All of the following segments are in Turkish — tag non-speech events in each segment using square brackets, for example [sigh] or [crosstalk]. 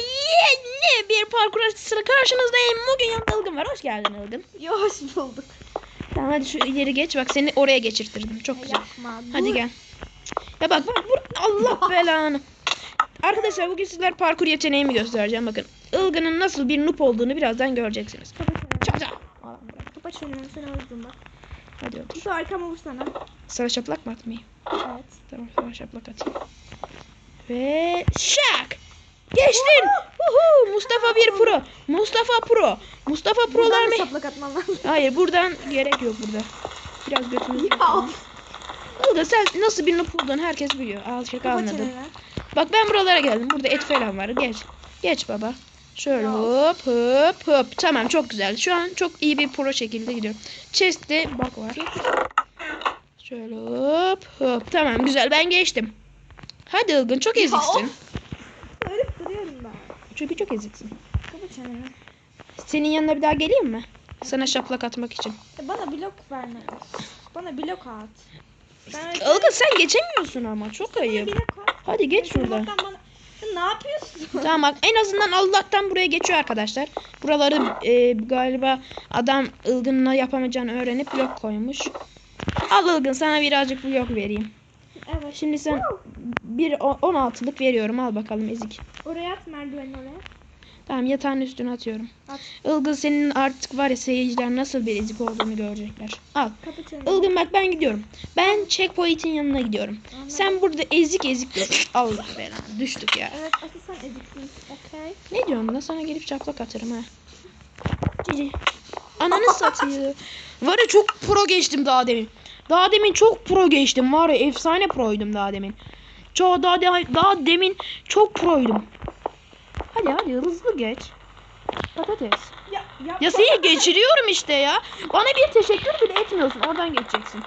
yeni bir parkur açısıyla karşınızdayım. Bugün yanımda Ilgın var. Hoş geldin Ilgın. Ya hoş bulduk. Tamam hadi şu ileri geç. Bak seni oraya geçirttirdim. Çok güzel. Yapma. Hadi gel. Ya bak bak bur- Allah [laughs] belanı. Arkadaşlar bugün sizler parkur yeteneğimi göstereceğim. Bakın Ilgın'ın nasıl bir noob olduğunu birazdan göreceksiniz. Aa, bırak. Kapat şunu. Sen öldün bak. Hadi otur. Şu arkama vursana. Sana şaplak mı atmayayım? Evet. Tamam sana şaplak atayım. Ve şak. Geçtin. Uhu, Mustafa bir pro. Mustafa pro. Mustafa prolar mı? da şaplak atman lazım. Hayır buradan gerek yok burada. Biraz götümüzü. Ilgın sen nasıl bir noob olduğunu herkes biliyor. Al şaka anladım. Bak ben buralara geldim. Burada et falan var. Geç. Geç baba. Şöyle hop hop hop. Tamam çok güzel. Şu an çok iyi bir pro şekilde gidiyorum. Chest'te bak var. Şöyle hop hop. Tamam güzel ben geçtim. Hadi Ilgın çok eziksin. of. Ölüp duruyorum ben. Çünkü çok eziksin. Çeneni. Senin yanına bir daha geleyim mi? Sana şaplak atmak için. E bana blok verme. Bana blok at. Ben Ilgın sen geçemiyorsun ama çok ayıp. Hadi geç bloktan Bana... Ne yapıyorsun? [laughs] Tamam bak en azından Allah'tan buraya geçiyor arkadaşlar. Buraları e, galiba adam ılgınla yapamayacağını öğrenip blok koymuş. Al ılgın sana birazcık blok vereyim. Evet. Şimdi sen bir o- 16'lık veriyorum al bakalım ezik. Oraya at merdiveni oraya. Tamam yatağın üstüne atıyorum. At. Ilgın senin artık var ya seyirciler nasıl bir ezik olduğunu görecekler. Al. Kapat çeneni. Ilgın bak ben gidiyorum. Ben checkpoint'in yanına gidiyorum. Sen burada ezik ezik dur. Allah belanı düştük ya. Evet asıl sen eziksin. Okey. Ne diyorsun lan sana gelip çaplak atarım ha. Cici. Ananı satayım. Var ya çok pro geçtim daha demin. Daha demin çok pro geçtim var ya efsane proydum daha demin. Çok daha, daha, daha demin çok proydum. Hadi hadi hızlı geç. Patates. Ya, ya, Ya seni geçiriyorum işte ya. Bana bir teşekkür bile etmiyorsun. Oradan geçeceksin.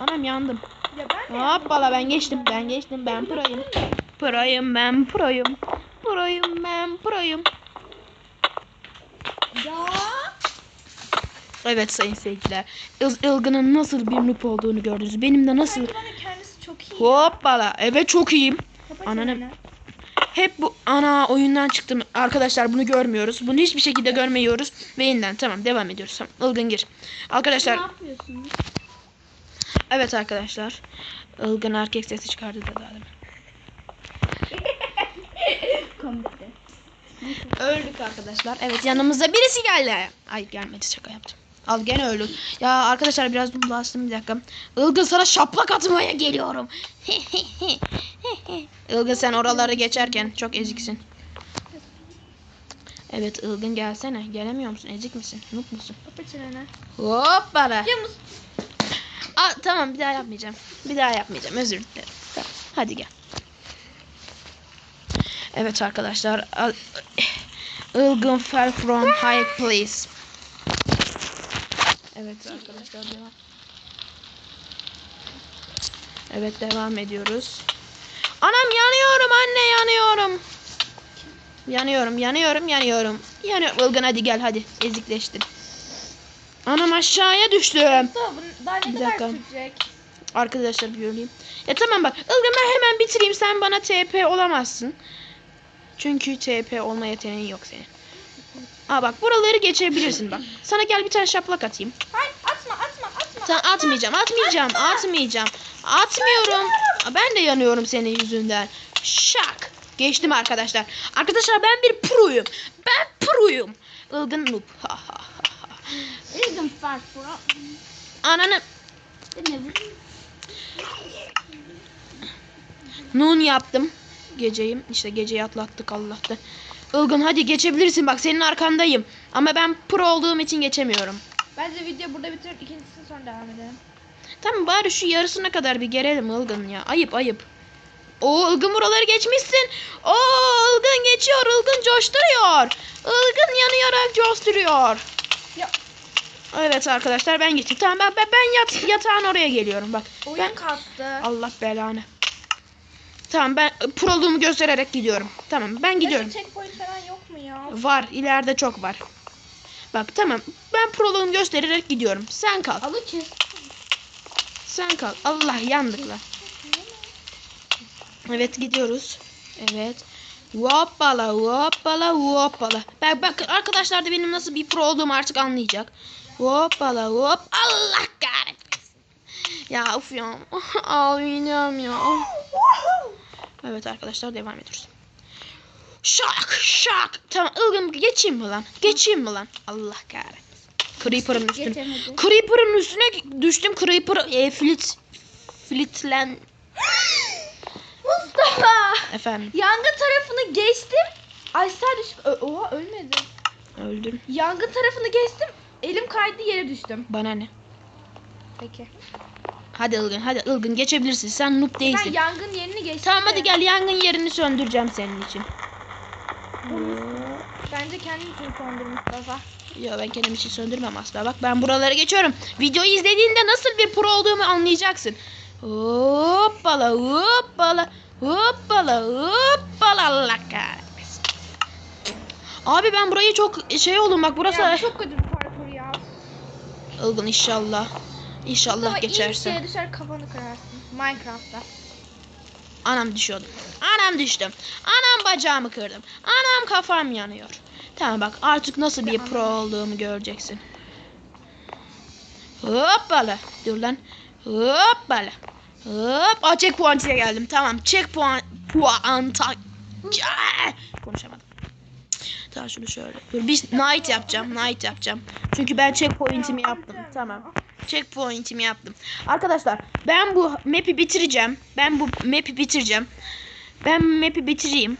Anam yandım. Ya ben de Hoppala ben geçtim. Ben geçtim. Ben proyum. Proyum ben proyum. Proyum ben proyum. Ya. Evet sayın seyirciler. Il- Ilgın'ın nasıl bir noob olduğunu gördünüz. Benim de nasıl... Çok iyi. Hoppala. Evet çok iyiyim. Kapat Ananı-. Hep bu ana oyundan çıktım. Arkadaşlar bunu görmüyoruz. Bunu hiçbir şekilde görmüyoruz. Ve yeniden tamam devam ediyoruz. Tamam. Ilgın gir. Arkadaşlar Ne yapıyorsun? evet arkadaşlar. Ilgın erkek sesi çıkardı da daha. [laughs] Komikti. Öldük arkadaşlar. Evet yanımıza birisi geldi. Ay gelmedi şaka yaptım. Al gene öldük. Ya arkadaşlar biraz dur bastım bir dakika. Ilgın sana şaplak atmaya geliyorum. [laughs] Ilgın sen oraları geçerken çok eziksin. Evet Ilgın gelsene. Gelemiyor musun? Ezik misin? Noob musun? Hoppala. Ya mus. Aa, tamam bir daha yapmayacağım. Bir daha yapmayacağım. Özür dilerim. Tamam, hadi gel. Evet arkadaşlar. Ilgın fell from high place. Evet arkadaşlar devam. Evet devam ediyoruz. Anam yanıyorum anne yanıyorum. Yanıyorum yanıyorum yanıyorum. Yanıyorum. Ilgın hadi gel hadi. Ezikleştin. Anam aşağıya düştüm. Daha, ne Bir dakika. sürecek? Arkadaşlar bir öleyim. Ya tamam bak. Ilgın ben hemen bitireyim. Sen bana TP olamazsın. Çünkü TP olma yeteneğin yok senin. Aa bak buraları geçebilirsin bak. Sana gel bir tane şaplak atayım. Hayır atma atma atma. Sen atmayacağım, atmayacağım, atmayacağım. Atmıyorum. Aa, Ben de yanıyorum senin yüzünden. Şak. Geçtim arkadaşlar. Arkadaşlar ben bir proyum. Ben proyum. Ilgın noob. Ilgın far fura. Ananı? Nun yaptım. Geceyim. İşte geceyi atlattık Allah'ta. Ilgın hadi geçebilirsin bak senin arkandayım. Ama ben pro olduğum için geçemiyorum. Bence video burada bitirip ikincisini sonra devam edelim. Tamam bari şu yarısına kadar bir gelelim Ilgın ya. Ayıp ayıp. Oo Ilgın buraları geçmişsin. Oo Ilgın geçiyor. Ilgın coşturuyor. Ilgın yanayarak coşturuyor. Ya Evet arkadaşlar ben geçtim. Tamam ben, ben, ben yat, yatağın oraya geliyorum bak. oyun Ben, kastı. Allah belanı. Tamam ben proluğumu göstererek gidiyorum. Tamam ben gidiyorum. Ya checkpoint falan yok mu ya? Var ileride çok var. Bak tamam ben proluğumu göstererek gidiyorum. Sen kal. Alı. Sen kal. Allah yandık lan. Evet gidiyoruz. Evet. Hoppala hoppala hoppala. Bak bak arkadaşlar da benim nasıl bir pro olduğumu artık anlayacak. Hoppala hop. Allah kahretmesin. Ya of ya. [laughs] Ağlayacağım ya. Evet arkadaşlar devam ediyoruz. Şak şak. Tamam ılgın geçeyim mi lan? Geçeyim mi lan? Allah kahretmesin. Creeper'ın üstüne. Creeper'ın üstüne düştüm. Creeper e, flit flitlen Mustafa! efendim Yangın tarafını geçtim. Aşağı düştüm. Ö- Oha ölmedim. öldüm. Yangın tarafını geçtim. Elim kaydı yere düştüm. Bana ne? Peki. Hadi Ilgın hadi Ilgın geçebilirsin. Sen noob Ben değilsin. yangın yerini geçtim. Tamam hadi gel yangın yerini söndüreceğim senin için. Bence kendin için söndür Mustafa. Yo ben kendim için söndürmem asla. Bak ben buraları geçiyorum. Videoyu izlediğinde nasıl bir pro olduğumu anlayacaksın. Hoppala hoppala hoppala hoppala Allah kahretmesin. Abi ben burayı çok şey oldum bak burası. Ya, çok kötü bir parkur ya. Ilgın inşallah. İnşallah Mustafa geçersin. şeye düşer kafanı kırarsın. Minecraft'ta. Anam düşüyordum. Anam düştüm. Anam bacağımı kırdım. Anam kafam yanıyor. Tamam bak artık nasıl bir pro olduğumu göreceksin. Hoppala. Dur lan. Hoppala. Hop. Aa checkpoint'e geldim. Tamam. Checkpoint. Puan. Ta Aa! Konuşamadım. Tamam şunu şöyle. Dur bir night yapacağım. Night yapacağım. Çünkü ben checkpoint'imi yaptım. Tamam. Checkpoint'imi yaptım. Arkadaşlar ben bu map'i bitireceğim. Ben bu map'i bitireceğim. Ben map'i bitireyim.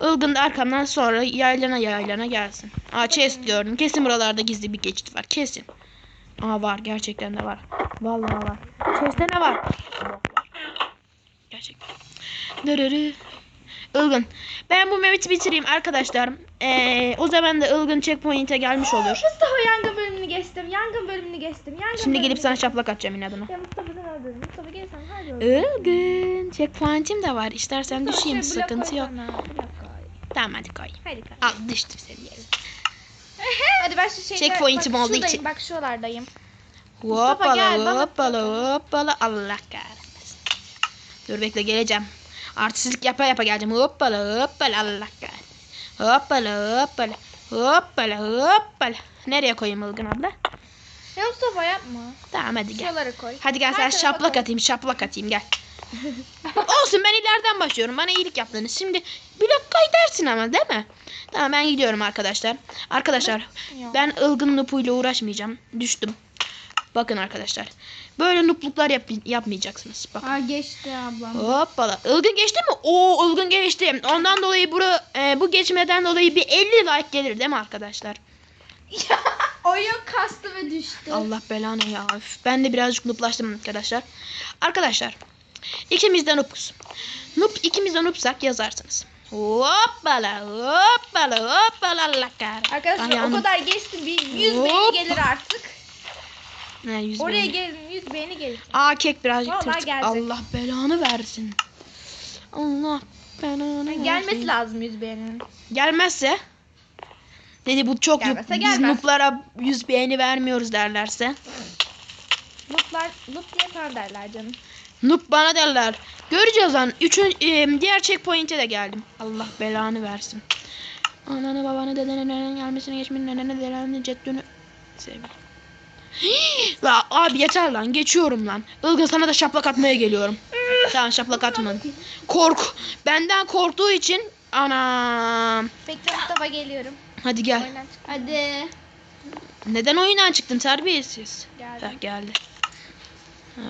Ilgın da arkamdan sonra yaylana yaylana gelsin. Aa chest gördüm. Kesin buralarda gizli bir geçit var. Kesin. Aa var. Gerçekten de var. Vallahi var. Chest'te ne var? Gerçekten. Dırırı. Ilgın. Ben bu map'i bitireyim arkadaşlar. Ee, o zaman da Ilgın checkpoint'e gelmiş olur. Mustafa bölümünü geçtim. Yangın bölümünü geçtim. Yangın Şimdi gelip sana şaplak atacağım inadına. Ya Mustafa sen öldürdün. Mustafa gel sen hadi öldür. Ilgın. Checkpoint'im de var. İstersen Mustafa, düşeyim. blok Sıkıntı yok. Tamam hadi koy. Hadi koy. Al düştüm seni yere. [laughs] Hadi ben şu şeyde Checkpoint'im olduğu için. Bak şuralardayım. Hoppala hoppala hoppala Allah kahretmesin. Dur bekle geleceğim. Artistlik yapa yapa geleceğim. Hoppala hoppala Allah kahretmesin. Hoppala hoppala hoppala hoppala. Nereye koyayım Ilgın abla? Ya Mustafa yapma. Tamam hadi gel. Şuralara koy. Hadi gel Her sen tarafa şaplak koy. atayım şaplak atayım gel. [laughs] Olsun ben ileriden başlıyorum. Bana iyilik yaptınız. Şimdi blok koy dersin ama değil mi? Tamam ben gidiyorum arkadaşlar. Arkadaşlar Ya. ben ılgın nupuyla uğraşmayacağım. Düştüm. Bakın arkadaşlar. Böyle nupluklar yap yapmayacaksınız. Bak. Aa geçti ablam. Hoppala. Ilgın geçti mi? Oo ılgın geçti. Ondan dolayı bu, e, bu geçmeden dolayı bir 50 like gelir değil mi arkadaşlar? Oyun kastı ve düştü. Allah belanı ya. Üf, Ben de birazcık nooblaştım arkadaşlar. Arkadaşlar. ikimiz de noobuz. Noob ikimiz de noobsak yazarsınız. Hoppala hoppala hoppala kahretsin. Arkadaşlar Ayağını- o kadar geçti bir 100 Hop. beğeni gelir artık. Ne, yüz Oraya beğeni. gelin 100 beğeni gelir. Aa kek birazcık Vallahi tırtık. gelecek. Allah belanı versin. Allah belanı versin. Gelmesi lazım 100 beğeninin. Gelmezse dedi bu çok noob, Gelmezse biz gelmez. nooblara yüz beğeni vermiyoruz derlerse. Mutlar, mut diye falan derler canım. Noob bana derler. Göreceğiz lan. Üçün, e, diğer checkpoint'e de geldim. Allah belanı versin. Ananı babanı dedene nenenin gelmesine geçmenin nenene dedene ceddünü sevdim. [gasps] La abi yeter lan geçiyorum lan. Ilgın sana da şaplak atmaya geliyorum. [laughs] tamam şaplak atmadım. Kork. Benden korktuğu için anam. Bekle Mustafa geliyorum. Hadi gel. Oyundan çık. Hadi. Neden oyundan çıktın terbiyesiz? Geldim. Heh, geldi.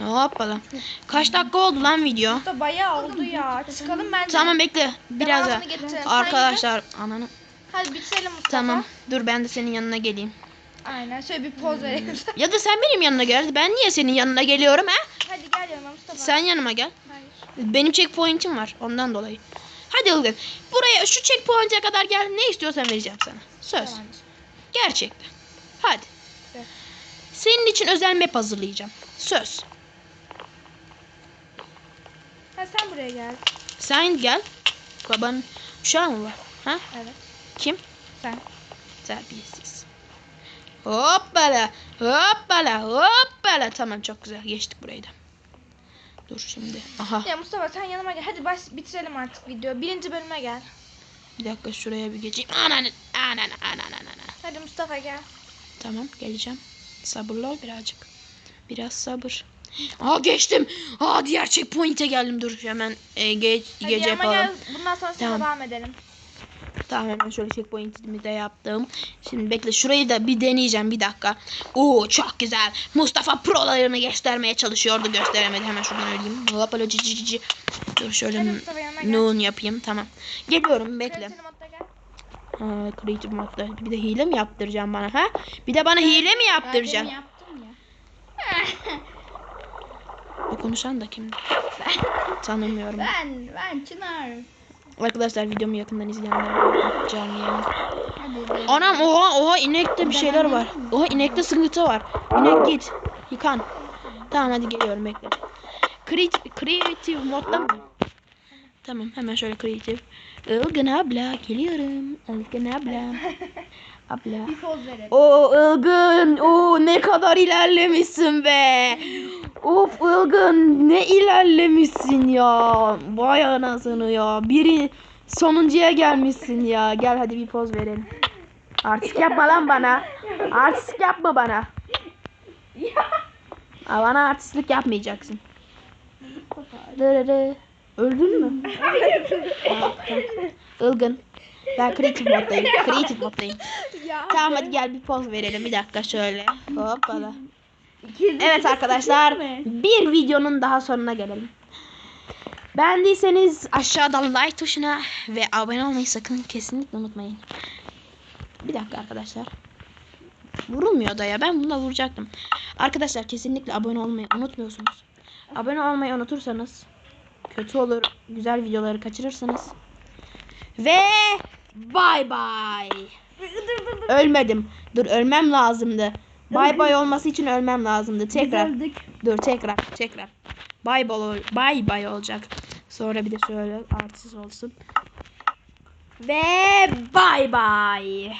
Hoppala. Kaç dakika oldu lan video? Mustafa bayağı oldu ya. Çıkalım bence. Tamam bekle. Biraz daha. Devamını Arkadaşlar ananı. Hadi bitirelim Mustafa. Tamam. Dur ben de senin yanına geleyim. Aynen şöyle bir poz verelim. [laughs] Ya da sen benim yanına gel. Ben niye senin yanına geliyorum ha? Hadi gel yanıma Mustafa. Sen yanıma gel. Hayır. Benim checkpoint'im var ondan dolayı. Hadi Ilgın. Buraya şu checkpoint'e kadar gel. Ne istiyorsan vereceğim sana. Söz. Tamamdır. Gerçekten. Hadi. Evet. Senin için özel map hazırlayacağım. Söz. Ha sen buraya gel. Sen gel. Babanın uşağı mı var? Ha? Evet. Kim? Sen. Terbiyesiz. Hoppala. Hoppala. Hoppala. Tamam çok güzel. Geçtik burayı da. Dur şimdi. Aha. Ya Mustafa sen yanıma gel. Hadi baş bitirelim artık video. Birinci bölüme gel. Bir dakika şuraya bir geçeyim. Anan anan anan anan. Hadi Mustafa gel. Tamam geleceğim. Sabırlı ol birazcık. Biraz sabır. Aa geçtim. Aa diğer checkpoint'e geldim. Dur hemen e, geç, Hadi gece yapalım. gel. Bundan sonra Tamam. devam edelim. Tamam hemen şöyle checkpoint'imi de yaptım. Şimdi bekle şurayı da bir deneyeceğim bir dakika. Oo çok güzel. Mustafa prolarını göstermeye çalışıyordu. Gösteremedi. Hemen şuradan öleyim. Hopala cici cici. Dur şöyle noon yapayım. Tamam. Geliyorum bekle. Ha, creative modda. Bir de hile mi yaptıracağım bana ha? Bir de bana hile mi yaptıracaksın? Ben yaptım ya. O konuşan da kimdi? Tanımıyorum. Ben, ben Çınar. Arkadaşlar videomu yakından izleyenler. Hadi. Anam oha oha inekte bir şeyler var. Oha inekte sıkıntı var. İnek git. Yıkan. Tamam hadi geliyorum bekle. Creative, creative modda mı? Tamam hemen şöyle creative. Ilgın abla geliyorum. Ilgın abla. Abla. [laughs] Bir poz verelim. O Ilgın. O ne kadar ilerlemişsin be. Of Ilgın ne ilerlemişsin ya. Vay anasını ya. Biri sonuncuya gelmişsin ya. Gel hadi bir poz verelim. Artistik yapma lan bana. Artistik yapma bana. Aa, bana artistlik yapmayacaksın. Dırırı. Öldün mü? Tamam. Ilgın. Ben creative moddayım. Creative moddayım. ya. Tamam hadi gel bir poz verelim. Bir dakika şöyle. Hoppala. Evet arkadaşlar bir videonun daha sonuna gelelim. Beğendiyseniz aşağıdan like tuşuna ve abone olmayı sakın kesinlikle unutmayın. Bir dakika arkadaşlar. Vurulmuyor da ya ben buna vuracaktım. Arkadaşlar kesinlikle abone olmayı unutmuyorsunuz. Abone olmayı unutursanız kötü olur. Güzel videoları kaçırırsınız. Ve bay bay. Ölmedim. Dur ölmem lazımdı. Bay bay olması için ölmem lazımdı. Tekrar. öldük. Dur tekrar. Tekrar. Bay bay bay bay olacak. Sonra bir de şöyle artsız olsun. Ve bay bay.